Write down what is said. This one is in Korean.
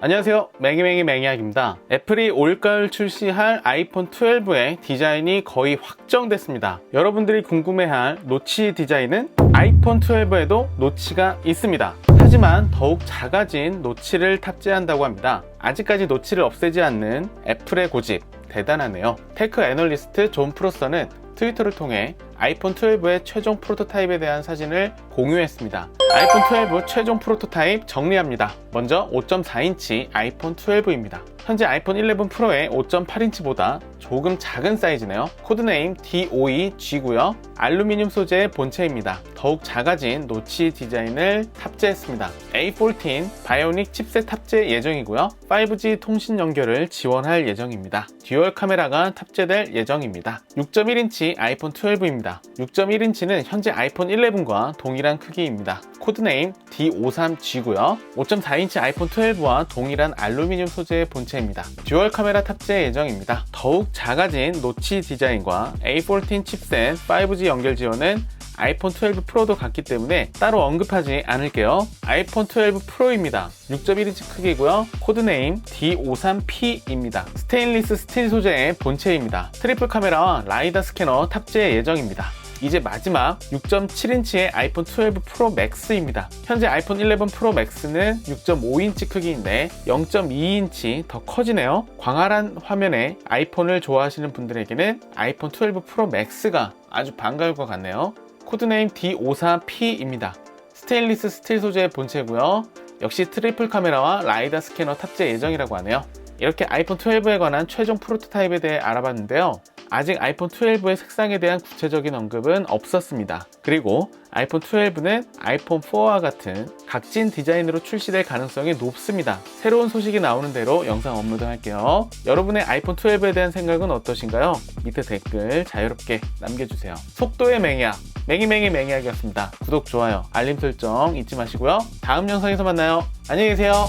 안녕하세요. 맹이맹이 맹이학입니다. 애플이 올가을 출시할 아이폰 12의 디자인이 거의 확정됐습니다. 여러분들이 궁금해할 노치 디자인은 아이폰 12에도 노치가 있습니다. 하지만 더욱 작아진 노치를 탑재한다고 합니다. 아직까지 노치를 없애지 않는 애플의 고집 대단하네요. 테크 애널리스트 존 프로서는 트위터를 통해 아이폰 12의 최종 프로토타입에 대한 사진을 공유했습니다. 아이폰 12 최종 프로토타입 정리합니다. 먼저 5.4인치 아이폰 12입니다. 현재 아이폰 11 프로의 5.8인치보다 조금 작은 사이즈네요. 코드네임 D52G고요. 알루미늄 소재의 본체입니다. 더욱 작아진 노치 디자인을 탑재했습니다. A14 바이오닉 칩셋 탑재 예정이고요. 5G 통신 연결을 지원할 예정입니다. 듀얼 카메라가 탑재될 예정입니다. 6.1인치 아이폰 12입니다. 6.1인치는 현재 아이폰 11과 동일한 크기입니다. 코드네임 D53G고요. 5.4인치 아이폰 12와 동일한 알루미늄 소재의 본체입니다. 듀얼 카메라 탑재 예정입니다. 더욱 작아진 노치 디자인과 A14 칩셋 5G 연결 지원은 아이폰 12 프로도 같기 때문에 따로 언급하지 않을게요. 아이폰 12 프로입니다. 6.1인치 크기고요. 코드네임 D53P입니다. 스테인리스 스틸 소재의 본체입니다. 트리플 카메라와 라이다 스캐너 탑재 예정입니다. 이제 마지막 6.7인치의 아이폰 12 프로 맥스입니다. 현재 아이폰 11 프로 맥스는 6.5인치 크기인데 0.2인치 더 커지네요. 광활한 화면에 아이폰을 좋아하시는 분들에게는 아이폰 12 프로 맥스가 아주 반가울 것 같네요. 코드네임 D54P입니다. 스테인리스 스틸 소재의 본체고요. 역시 트리플 카메라와 라이다 스캐너 탑재 예정이라고 하네요. 이렇게 아이폰 12에 관한 최종 프로토타입에 대해 알아봤는데요. 아직 아이폰 12의 색상에 대한 구체적인 언급은 없었습니다. 그리고 아이폰 12는 아이폰 4와 같은 각진 디자인으로 출시될 가능성이 높습니다. 새로운 소식이 나오는 대로 영상 업로드 할게요. 여러분의 아이폰 12에 대한 생각은 어떠신가요? 밑에 댓글 자유롭게 남겨주세요. 속도의 맹약, 맹이맹이 맹약이었습니다. 구독, 좋아요, 알림 설정 잊지 마시고요. 다음 영상에서 만나요. 안녕히 계세요.